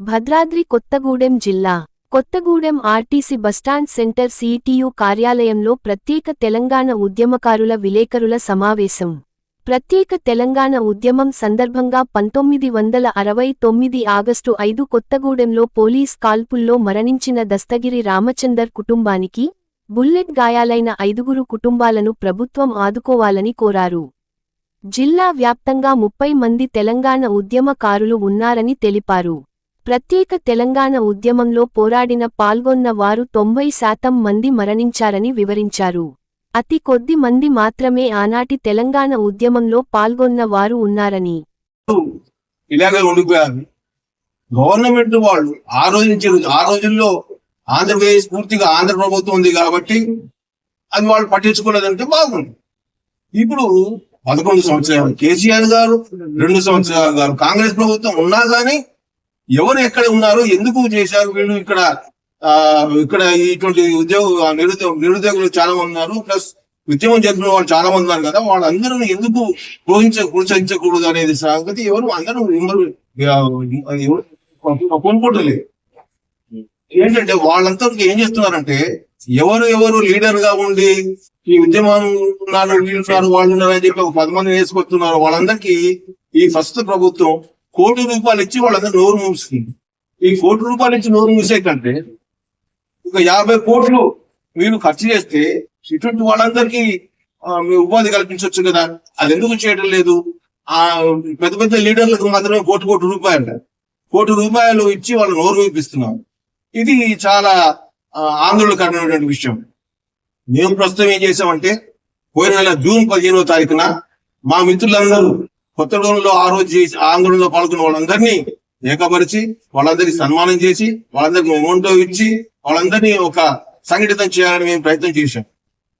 భద్రాద్రి కొత్తగూడెం జిల్లా. Kothagudem RTC bus stand centre CITU కార్యాలయంలో ప్రత్యేక తెలంగాణ ఉద్యమకారుల విలేకరుల సమావేశం. ప్రత్యేక తెలంగాణ ఉద్యమం సందర్భంగా పంతొమ్మిది వందల అరవై తొమ్మిది ఆగస్టు ఐదు కొత్తగూడెంలో పోలీస్ కాల్పుల్లో మరణించిన దస్తగిరి రామచందర్ కుటుంబానికి బుల్లెట్ గాయాలైన ఐదుగురు కుటుంబాలను ప్రభుత్వం ఆదుకోవాలని కోరారు. జిల్లా వ్యాప్తంగా ముప్పై మంది తెలంగాణ ఉద్యమకారులు ఉన్నారని తెలిపారు. ప్రత్యేక తెలంగాణ ఉద్యమంలో పోరాడిన పాల్గొన్న వారు తొంభై శాతం మంది మరణించారని వివరించారు. అతి కొద్ది మంది మాత్రమే ఆనాటి తెలంగాణ ఉద్యమంలో పాల్గొన్న వారు ఉన్నారని. గవర్నమెంట్ వాళ్ళు ఆ రోజు నుంచి ఆ రోజుల్లో ఆంధ్రప్రదేశ్ పూర్తిగా ఆంధ్ర ప్రభుత్వం ఉంది కాబట్టి అది వాళ్ళు పట్టించుకోలేదంటే బాగుంది ఇప్పుడు పదకొండు సంవత్సరాలు కేసీఆర్ గారు రెండు సంవత్సరాలు గారు కాంగ్రెస్ ప్రభుత్వం ఉన్నా కానీ ఎవరు ఎక్కడ ఉన్నారు? ఎందుకు చేశారు? వీళ్ళు ఇక్కడ ఆ ఇక్కడ ఇటువంటి ఉద్యోగ నిరుద్యోగ నిరుద్యోగులు చాలా మంది ఉన్నారు. ప్లస్ ఉద్యమం చేస్తున్న వాళ్ళు చాలా మంది ఉన్నారు కదా. వాళ్ళందరూ ఎందుకు ప్రోహించ ప్రోత్సహించకూడదు అనేది సంగతి ఎవరు అందరూ కొనుక్కోవట్లేదు ఏంటంటే వాళ్ళంతా ఏం చేస్తున్నారంటే ఎవరు ఎవరు లీడర్గా ఉండి ఈ ఉద్యమం ఉన్నారు వీళ్ళు ఉన్నారు వాళ్ళు ఉన్నారు అని చెప్పి ఒక పది మంది వేసుకొస్తున్నారు. వాళ్ళందరికీ ఈ ఫస్ట్ ప్రభుత్వం కోటి రూపాయలు ఇచ్చి వాళ్ళందరూ నోరు మూసుకుంది. ఈ కోటి రూపాయలు ఇచ్చి నోరు మూసే కంటే ఒక యాభై కోట్లు మీరు ఖర్చు చేస్తే ఇటువంటి వాళ్ళందరికీ మీ ఉపాధి కల్పించవచ్చు కదా. అది ఎందుకు చేయడం లేదు? ఆ పెద్ద పెద్ద లీడర్లకు మాత్రమే కోటి కోటి రూపాయలు. కోటి రూపాయలు ఇచ్చి వాళ్ళు నోరు వేపిస్తున్నాం ఇది చాలా ఆందోళనకరమైనటువంటి విషయం. మేము ప్రస్తుతం ఏం చేసామంటే పోయిన నెల జూన్ పదిహేనవ తారీఖున మా మిత్రులందరూ కొత్తగూడెంలో ఆ రోజు చేసి ఆందోళనలో పాల్గొన్న వాళ్ళందరినీ ఏకపరిచి వాళ్ళందరికీ సన్మానం చేసి వాళ్ళందరికీ అమౌంట్ ఇచ్చి వాళ్ళందరినీ ఒక సంఘటితం చేయాలని మేము ప్రయత్నం చేశాం.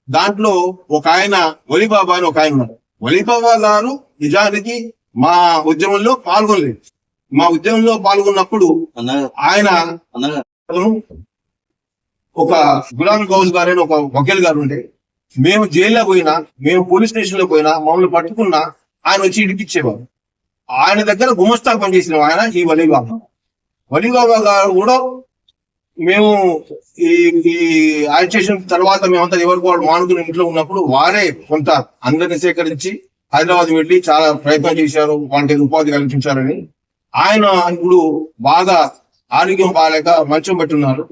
దాంట్లో ఒక ఆయన వలిబాబా అని ఒక ఆయన ఉన్నారు. వలిబాబా గారు నిజానికి మా ఉద్యమంలో పాల్గొనలేదు. మా ఉద్యమంలో పాల్గొన్నప్పుడు ఆయన ఒక గులాం గౌజ్ గారు అని ఒక వకీల్ గారు ఉండే. మేము జైల్లో పోయినా మేము పోలీస్ స్టేషన్లో పోయినా మమ్మల్ని పట్టుకున్నా ఆయన వచ్చి ఇడిపించేవారు ఆయన దగ్గర గుమస్తా పనిచేసిన ఆయన ఈ వలీబాబా. వలీబాబా గారు కూడా మేము ఈ ఈ ఆయన చేసిన తర్వాత మేమంతా ఎవరికి వాళ్ళు మానుకుని ఇంట్లో ఉన్నప్పుడు వారే కొంత అందరిని సేకరించి హైదరాబాద్ వెళ్ళి చాలా ప్రయత్నం చేశారు వాళ్ళకి ఉపాధి కల్పించారని. ఆయన ఇప్పుడు బాగా ఆరోగ్యం బాగాలేక మంచం పెట్టున్నారు.